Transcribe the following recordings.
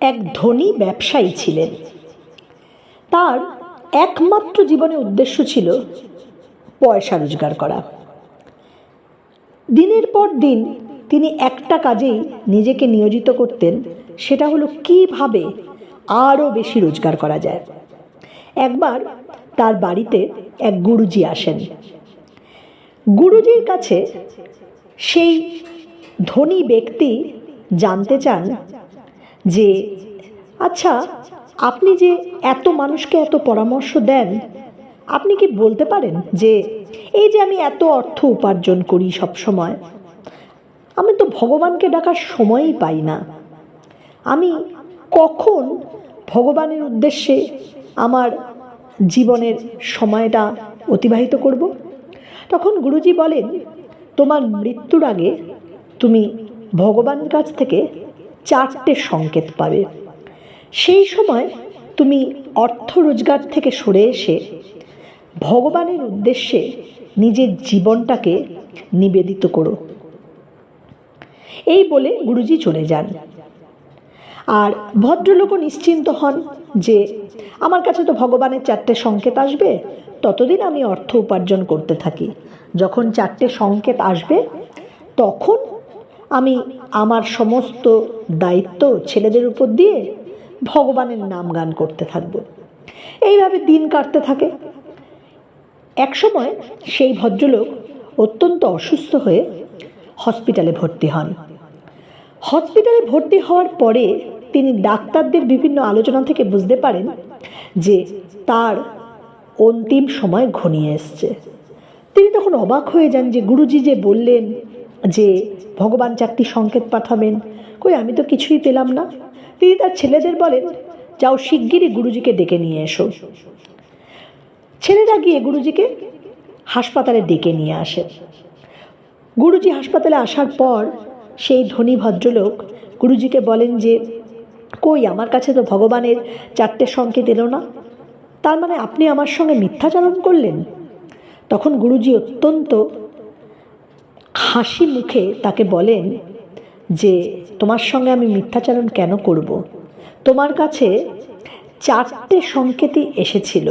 এক ধনী ব্যবসায়ী ছিলেন। তার একমাত্র জীবনে উদ্দেশ্য ছিল পয়সা রোজগার করা। দিনের পর দিন তিনি একটা কাজেই নিজেকে নিয়োজিত করতেন, সেটা হলো কীভাবে আরও বেশি রোজগার করা যায়। একবার তার বাড়িতে এক গুরুজি আসেন। গুরুজির কাছে সেই ধনী ব্যক্তি জানতে চান যে আচ্ছা আপনি যে এত মানুষকে এত পরামর্শ দেন, আপনি কি বলতে পারেন যে, এই যে আমি এত অর্থ উপার্জন করি সব সময় আমি তো ভগবানকে ডাকার সময়ই পাই না। আমি কখন ভগবানের উদ্দেশ্যে আমার জীবনের সময়টা অতিবাহিত করব? তখন গুরুজি বলেন, তোমার মৃত্যুর আগে তুমি ভগবানের কাছ থেকে চারটে সংকেত পাবে। সেই সময় তুমি অর্থ রোজগার থেকে সরে এসে ভগবানের উদ্দেশ্যে নিজের জীবনটাকে নিবেদিত করো। এই বলে গুরুজি চলে যান। আর ভদ্রলোকও নিশ্চিন্ত হন যে আমার কাছে তো ভগবানের চারটে সংকেত আসবে, ততদিন আমি অর্থ উপার্জন করতে থাকি। যখন চারটে সংকেত আসবে, তখন আমি আমার সমস্ত দায়িত্ব ছেলেদের উপর দিয়ে ভগবানের নাম গান করতে থাকব। এইভাবে দিন কাটতে থাকে। একসময় সেই ভদ্রলোক অত্যন্ত অসুস্থ হয়ে হসপিটালে ভর্তি হন। হসপিটালে ভর্তি হওয়ার পরে তিনি ডাক্তারদের বিভিন্ন আলোচনা থেকে বুঝতে পারেন যে তার অন্তিম সময় ঘনিয়ে এসছে। তিনি তখন অবাক হয়ে যান যে গুরুজি যে বললেন যে, ভগবান চারটি সংকেত পাঠাবেন। কই, আমি তো কিছুই পেলাম না। তিনি তার ছেলেদের বলেন, যাও শিগগিরই গুরুজিকে ডেকে নিয়ে এসো। ছেলেরা গিয়ে গুরুজিকে হাসপাতালে ডেকে নিয়ে আসে। গুরুজি হাসপাতালে আসার পর সেই ধনী ভদ্রলোক গুরুজিকে বলেন যে, কই, আমার কাছে তো ভগবানের চারটে সংকেত এলো না। তার মানে আপনি আমার সঙ্গে মিথ্যাচারণ করলেন? তখন গুরুজি অত্যন্ত হাসি মুখে তাকে বলেন যে, তোমার সঙ্গে আমি মিথ্যাচারণ কেন করব। তোমার কাছে চারটে সংকেতই এসেছিল,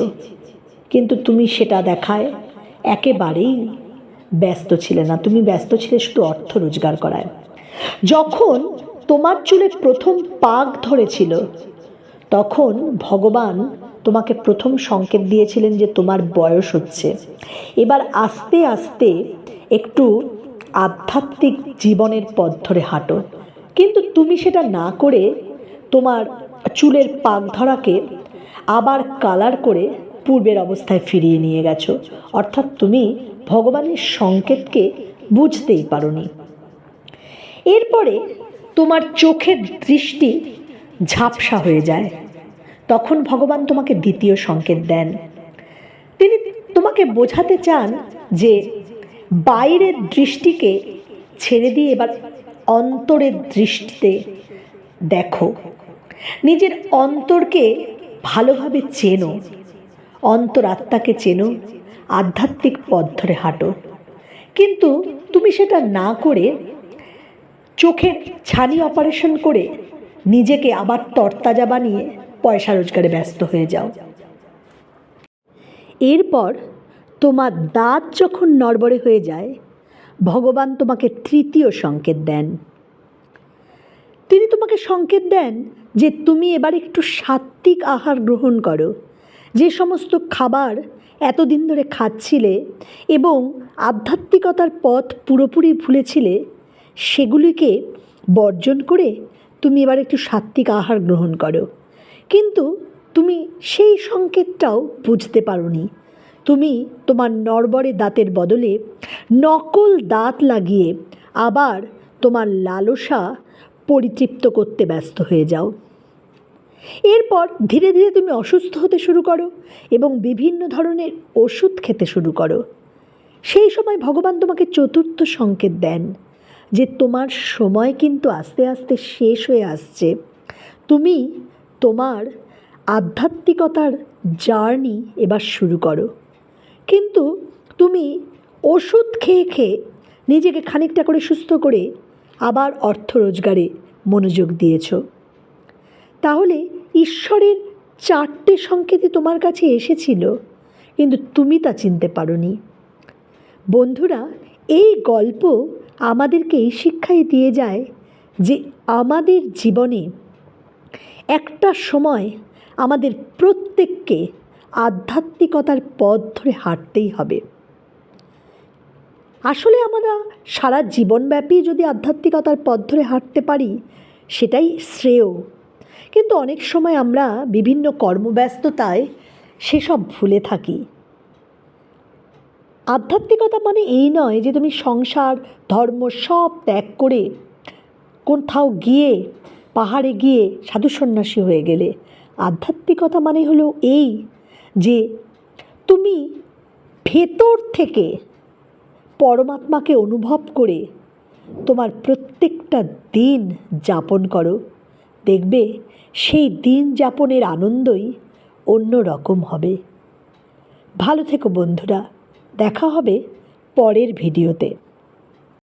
কিন্তু তুমি সেটা দেখায় একেবারেই ব্যস্ত ছিলে না। তুমি ব্যস্ত ছিলে শুধু অর্থ রোজগার করায়। যখন তোমার চুলে প্রথম পাক ধরেছিল, তখন ভগবান তোমাকে প্রথম সংকেত দিয়েছিলেন যে তোমার বয়স হচ্ছে। এবার আস্তে আস্তে একটু আধ্যাত্মিক জীবনের পথ ধরে হাঁটো। কিন্তু তুমি সেটা না করে তোমার চুলের পাক ধরাকে আবার কালার করে পূর্বের অবস্থায় ফিরিয়ে নিয়ে গেছো। অর্থাৎ তুমি ভগবানের সংকেতকে বুঝতেই পারোনি। এরপরে তোমার চোখের দৃষ্টি ঝাপসা হয়ে যায়। তখন ভগবান তোমাকে দ্বিতীয় সংকেত দেন। তিনি তোমাকে বোঝাতে চান যে বাইরের দৃষ্টিকে ছেড়ে দিয়ে এবার অন্তরের দৃষ্টিতে দেখো। নিজের অন্তরকে ভালোভাবে চেনো। অন্তরাত্মাকে চেনো। আধ্যাত্মিক পথ ধরে হাঁটো। কিন্তু তুমি সেটা না করে চোখের ছানি অপারেশন করে নিজেকে আবার তরতাজা বানিয়ে পয়সা রোজগারে ব্যস্ত হয়ে যাও। এরপর তোমার দাঁত যখন নড়বড়ে হয়ে যায়, ভগবান তোমাকে তৃতীয় সংকেত দেন। তিনি তোমাকে সংকেত দেন যে তুমি এবার একটু সাত্ত্বিক আহার গ্রহণ করো। যে সমস্ত খাবার এতদিন ধরে খাচ্ছিলে এবং আধ্যাত্মিকতার পথ পুরোপুরি ভুলেছিলে, সেগুলিকে বর্জন করে তুমি এবার একটু সাত্ত্বিক আহার গ্রহণ করো। কিন্তু তুমি সেই সংকেতটাও বুঝতে পারোনি। তুমি তোমার নড়বড়ে দাঁতের বদলে নকল দাঁত লাগিয়ে আবার তোমার লালসা পরিতৃপ্ত করতে ব্যস্ত হয়ে যাও। এরপর ধীরে ধীরে তুমি অসুস্থ হতে শুরু করো এবং বিভিন্ন ধরনের ওষুধ খেতে শুরু করো। সেই সময় ভগবান তোমাকে চতুর্থ সংকেত দেন যে তোমার সময় কিন্তু আস্তে আস্তে শেষ হয়ে আসছে। তুমি তোমার আধ্যাত্মিকতার জার্নি এবার শুরু করো। কিন্তু তুমি ওষুধ খেয়ে খেয়ে নিজেকে খানিকটা করে সুস্থ করে আবার অর্থ রোজগারে মনোযোগ দিয়েছ। তাহলে ঈশ্বরের চারটে সংকেতই তোমার কাছে এসেছিল, কিন্তু তুমি তা চিনতে পারোনি। বন্ধুরা, এই গল্প আমাদেরকে এই শিক্ষাই দিয়ে যায় যে আমাদের জীবনে একটা সময় আমাদের প্রত্যেককে আধ্যাত্মিকতার পথ ধরে হাঁটতেই হবে। আসলে আমরা সারা জীবনব্যাপী যদি আধ্যাত্মিকতার পথ ধরে হাঁটতে পারি, সেটাই শ্রেয়। কিন্তু অনেক সময় আমরা বিভিন্ন কর্মব্যস্ততায় সেসব ভুলে থাকি। আধ্যাত্মিকতা মানে এই নয় যে তুমি সংসার, ধর্ম সব ত্যাগ করে কোথাও গিয়ে, পাহাড়ে গিয়ে সাধু সন্ন্যাসী হয়ে গেলে। আধ্যাত্মিকতা মানে হলো এই যে তুমি ভেতর থেকে পরমাত্মাকে অনুভব করে তোমার প্রত্যেকটা দিন যাপন করো। দেখবে সেই দিন যাপনের আনন্দই অন্য রকম হবে। ভালো থেকো বন্ধুরা, দেখা হবে পরের ভিডিওতে।